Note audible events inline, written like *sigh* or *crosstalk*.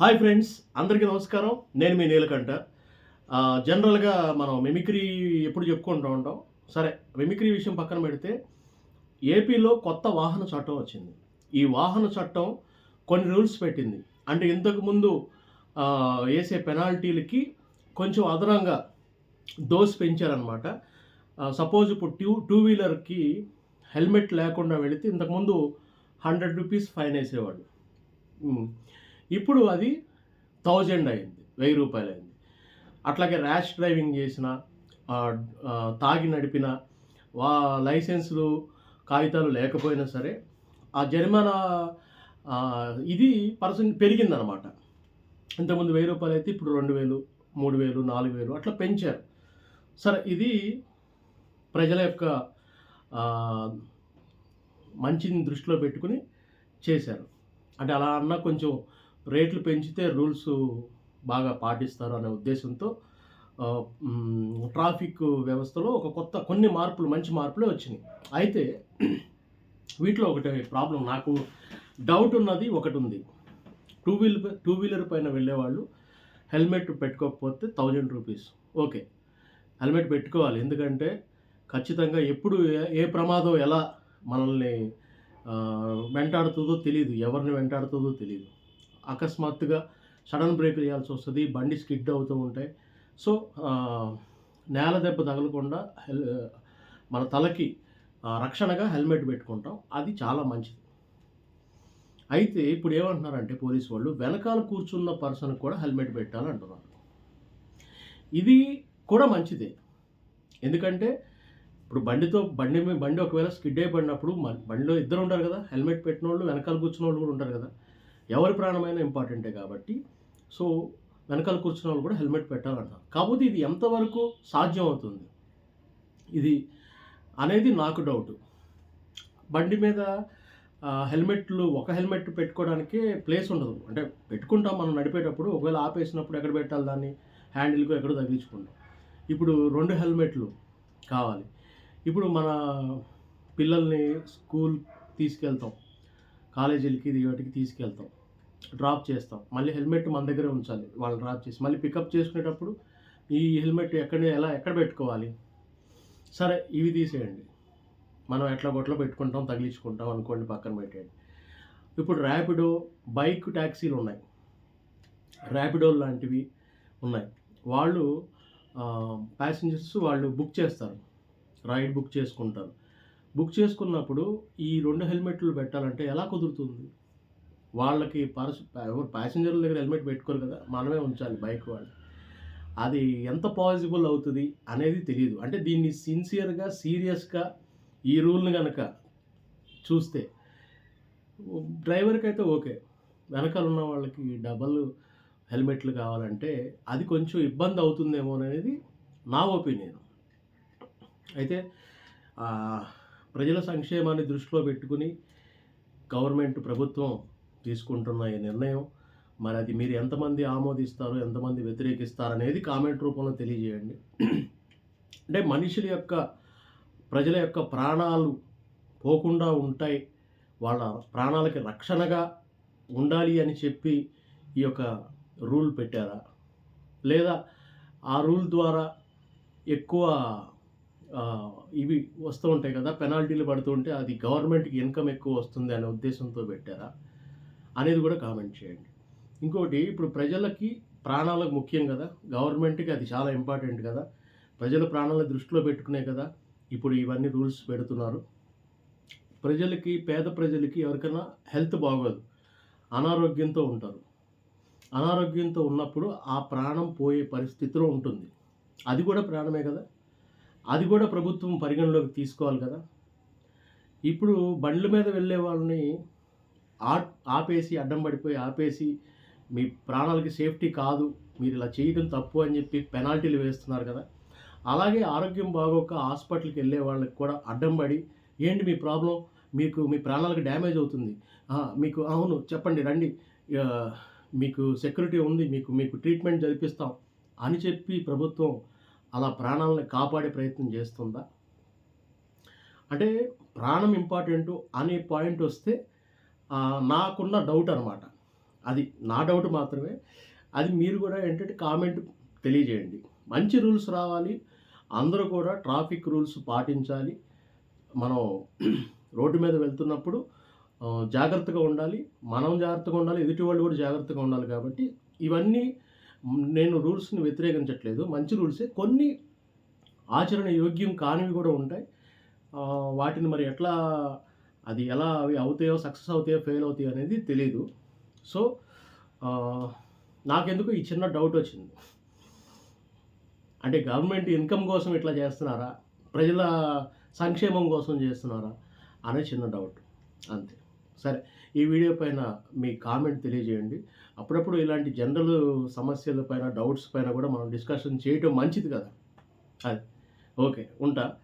Hi friends అందరికీ నమస్కారం. నేను మీ నీలకంఠ. జనరల్గా మనం మిమిక్రీ ఎప్పుడు చెప్పుకుంటూ ఉంటాం. సరే మిమిక్రీ విషయం పక్కన పెడితే ఏపీలో కొత్త వాహన చట్టం వచ్చింది. ఈ వాహన చట్టం కొన్ని రూల్స్ పెట్టింది. అంటే ఇంతకుముందు వేసే పెనాల్టీలకి కొంచెం అదనంగా డోస్ పెంచారనమాట సపోజ్ ఇప్పుడు టూ టూ వీలర్కి హెల్మెట్ లేకుండా వెళితే ఇంతకుముందు హండ్రెడ్ రూపీస్ ఫైన్ వేసేవాళ్ళు. ఇప్పుడు అది థౌజండ్ అయింది వెయ్యి రూపాయలు అయింది. అట్లాగే ర్యాష్ డ్రైవింగ్ చేసిన తాగి నడిపిన వా లైసెన్సులు కాగితాలు లేకపోయినా సరే ఆ జరిమానా ఇది పర్సన్ పెరిగిందనమాట. ఇంతకుముందు వెయ్యి రూపాయలు అయితే ఇప్పుడు రెండు వేలు మూడు వేలు నాలుగు వేలు అట్లా పెంచారు. సరే ఇది ప్రజల యొక్క మంచిని దృష్టిలో పెట్టుకుని చేశారు. అంటే అలా అన్న కొంచెం రేట్లు పెంచితే రూల్స్ బాగా పాటిస్తారు అనే ఉద్దేశంతో ట్రాఫిక్ వ్యవస్థలో ఒక కొత్త కొన్ని మార్పులు మంచి మార్పులే వచ్చినాయి. అయితే వీటిలో ఒకటి ప్రాబ్లం నాకు డౌట్ ఉన్నది ఒకటి ఉంది. టూ వీలర్ టూ వీలర్ పైన వెళ్ళేవాళ్ళు హెల్మెట్ పెట్టుకోకపోతే థౌజండ్ రూపీస్. ఓకే హెల్మెట్ పెట్టుకోవాలి. ఎందుకంటే ఖచ్చితంగా ఎప్పుడు ఏ- ప్రమాదం ఎలా మనల్ని వెంటాడుతుందో తెలియదు ఎవరిని వెంటాడుతుందో తెలియదు అకస్మాత్తుగా సడన్ బ్రేక్ వేయాల్సి వస్తుంది బండి స్కిడ్ అవుతూ ఉంటాయి. సో నేల దెబ్బ తగలకుండా హెల్ మన తలకి రక్షణగా హెల్మెట్ పెట్టుకుంటాం. అది చాలా మంచిది. అయితే ఇప్పుడు ఏమంటున్నారంటే పోలీసు వాళ్ళు వెనకాల కూర్చున్న పర్సన్కి కూడా హెల్మెట్ పెట్టాలంటున్నారు. ఇది కూడా మంచిదే. ఎందుకంటే ఇప్పుడు బండితో బండి మీద బండి ఒకవేళ స్కిడ్ అయిపడినప్పుడు మన- బండిలో ఇద్దరు ఉంటారు కదా హెల్మెట్ పెట్టిన వాళ్ళు వెనకాల కూర్చున్న వాళ్ళు కూడా ఉంటారు కదా. ఎవరి ప్రాణమైనా ఇంపార్టెంటే కాబట్టి. సో వెనకాల కూర్చున్న వాళ్ళు కూడా హెల్మెట్ పెట్టాలంటారు. కాకపోతే ఇది ఎంతవరకు సాధ్యం అవుతుంది ఇది అనేది నాకు డౌట్. బండి మీద హెల్మెట్లు ఒక హెల్మెట్ పెట్టుకోవడానికే ప్లేస్ ఉండదు. అంటే పెట్టుకుంటాం మనం నడిపేటప్పుడు ఒకవేళ ఆపేసినప్పుడు ఎక్కడ పెట్టాలి దాన్ని? హ్యాండిల్కు ఎక్కడ తగిలించుకుంటాం. ఇప్పుడు రెండు హెల్మెట్లు కావాలి. ఇప్పుడు మన పిల్లల్ని స్కూల్ తీసుకెళ్తాం. కాలేజీలకి ఇది వాటికి తీసుకెళ్తాం. డ్రాప్ చేస్తాం. మళ్ళీ హెల్మెట్ మన దగ్గరే ఉంచాలి. వాళ్ళు డ్రాప్ చేసి మళ్ళీ పికప్ చేసుకునేటప్పుడు ఈ హెల్మెట్ ఎక్కడ ఎలా ఎక్కడ పెట్టుకోవాలి? సరే ఇవి తీసేయండి. మనం ఎట్లా గొట్లో పెట్టుకుంటాం తగిలించుకుంటాం అనుకోండి పక్కన పెట్టేయండి. ఇప్పుడు ర్యాపిడో బైక్ ట్యాక్సీలు ఉన్నాయి. ర్యాపిడో లాంటివి ఉన్నాయి. వాళ్ళు ప్యాసింజర్స్ వాళ్ళు బుక్ చేస్తారు. రైడ్ బుక్ చేసుకుంటారు. బుక్ చేసుకున్నప్పుడు ఈ రెండు హెల్మెట్లు పెట్టాలంటే ఎలా కుదురుతుంది? వాళ్ళకి పర్స్ ఎవరు ప్యాసింజర్ల దగ్గర హెల్మెట్ పెట్టుకోరు కదా మనమే ఉంచాలి బైక్ వాళ్ళు. అది ఎంత పాసిబుల్ అవుతుంది అనేది తెలియదు అంటే దీన్ని సిన్సియర్గా సీరియస్గా ఈ రూల్ని కనుక చూస్తే డ్రైవర్కి అయితే ఓకే. వెనకాల ఉన్న వాళ్ళకి డబల్ హెల్మెట్లు కావాలంటే అది కొంచెం ఇబ్బంది అవుతుందేమో అనేది నా ఒపీనియన్ అయితే ప్రజల సంక్షేమాన్ని దృష్టిలో పెట్టుకుని గవర్నమెంట్ ప్రభుత్వం తీసుకుంటున్న ఈ నిర్ణయం మరి అది మీరు ఎంతమంది ఆమోదిస్తారు ఎంతమంది వ్యతిరేకిస్తారు అనేది కామెంట్ రూపంలో తెలియజేయండి. అంటే మనుషుల యొక్క ప్రజల యొక్క ప్రాణాలు పోకుండా ఉంటాయి. వాళ్ళ ప్రాణాలకి రక్షణగా ఉండాలి అని చెప్పి ఈ యొక్క రూల్ పెట్టారా? లేదా ఆ రూల్ ద్వారా ఎక్కువ ఇవి వస్తూ ఉంటాయి కదా పెనాల్టీలు పడుతుంటే అది గవర్నమెంట్కి ఇన్కమ్ ఎక్కువ వస్తుంది అనే ఉద్దేశంతో పెట్టారా? అనేది కూడా కామెంట్ చేయండి. ఇంకోటి ఇప్పుడు ప్రజలకి ప్రాణాలకు ముఖ్యం కదా. గవర్నమెంట్కి అది చాలా ఇంపార్టెంట్ కదా. ప్రజల ప్రాణాలను దృష్టిలో పెట్టుకునే కదా. ఇప్పుడు ఇవన్నీ రూల్స్ పెడుతున్నారు. ప్రజలకి పేద ప్రజలకి ఎవరికైనా హెల్త్ బాగోదు. అనారోగ్యంతో ఉంటారు. అనారోగ్యంతో ఉన్నప్పుడు ఆ ప్రాణం పోయే పరిస్థితిలో ఉంటుంది. అది కూడా ప్రాణమే కదా. అది కూడా ప్రభుత్వం పరిగణలోకి తీసుకోవాలి కదా. ఇప్పుడు బండ్ల మీద వెళ్ళే వాళ్ళని ఆపేసి అడ్డం పడిపోయి ఆపేసి మీ ప్రాణాలకి సేఫ్టీ కాదు మీరు ఇలా చేయడం తప్పు అని చెప్పి పెనాల్టీలు వేస్తున్నారు కదా. అలాగే ఆరోగ్యం బాగోక హాస్పిటల్కి వెళ్ళే వాళ్ళకి కూడా అడ్డం పడి ఏంటి మీ ప్రాబ్లం? మీకు మీ ప్రాణాలకు డ్యామేజ్ అవుతుంది. మీకు అవును చెప్పండి రండి. మీకు సెక్యూరిటీ ఉంది మీకు మీకు ట్రీట్మెంట్ జరిపిస్తాం అని చెప్పి ప్రభుత్వం అలా ప్రాణాలను కాపాడే ప్రయత్నం చేస్తుందా? అంటే ప్రాణం ఇంపార్టెంట్ అనే పాయింట్ వస్తే నాకున్న డౌట్ అనమాట అది నా డౌట్ మాత్రమే. అది మీరు కూడా ఏంటంటే కామెంట్ తెలియజేయండి. మంచి రూల్స్ రావాలి. అందరూ కూడా ట్రాఫిక్ రూల్స్ పాటించాలి. మనం *clears throat* రోడ్డు మీద వెళ్తున్నప్పుడు జాగ్రత్తగా ఉండాలి. మనం జాగ్రత్తగా ఉండాలి. ఎదుటి వాళ్ళు కూడా జాగ్రత్తగా ఉండాలి కాబట్టి ఇవన్నీ నేను రూల్స్ని వ్యతిరేకించట్లేదు. మంచి రూల్సే కొన్ని ఆచరణ యోగ్యం కానివి కూడా ఉంటాయి. వాటిని మరి ఎట్లా అది ఎలా అవి అవుతాయో సక్సెస్ అవుతాయో ఫెయిల్ అవుతాయో అనేది తెలియదు సో నాకెందుకు ఈ చిన్న డౌట్ వచ్చింది. అంటే గవర్నమెంట్ ఇన్కమ్ కోసం ఇట్లా చేస్తున్నారా? ప్రజల సంక్షేమం కోసం చేస్తున్నారా? అనే చిన్న డౌట్. అంతే. సరే ఈ వీడియో పైన మీ కామెంట్ తెలియజేయండి. అప్పుడప్పుడు ఇలాంటి జనరల్ సమస్యల పైన డౌట్స్ పైన కూడా మనం డిస్కషన్ చేయటం మంచిది కదా. అది. ఓకే ఉంటా.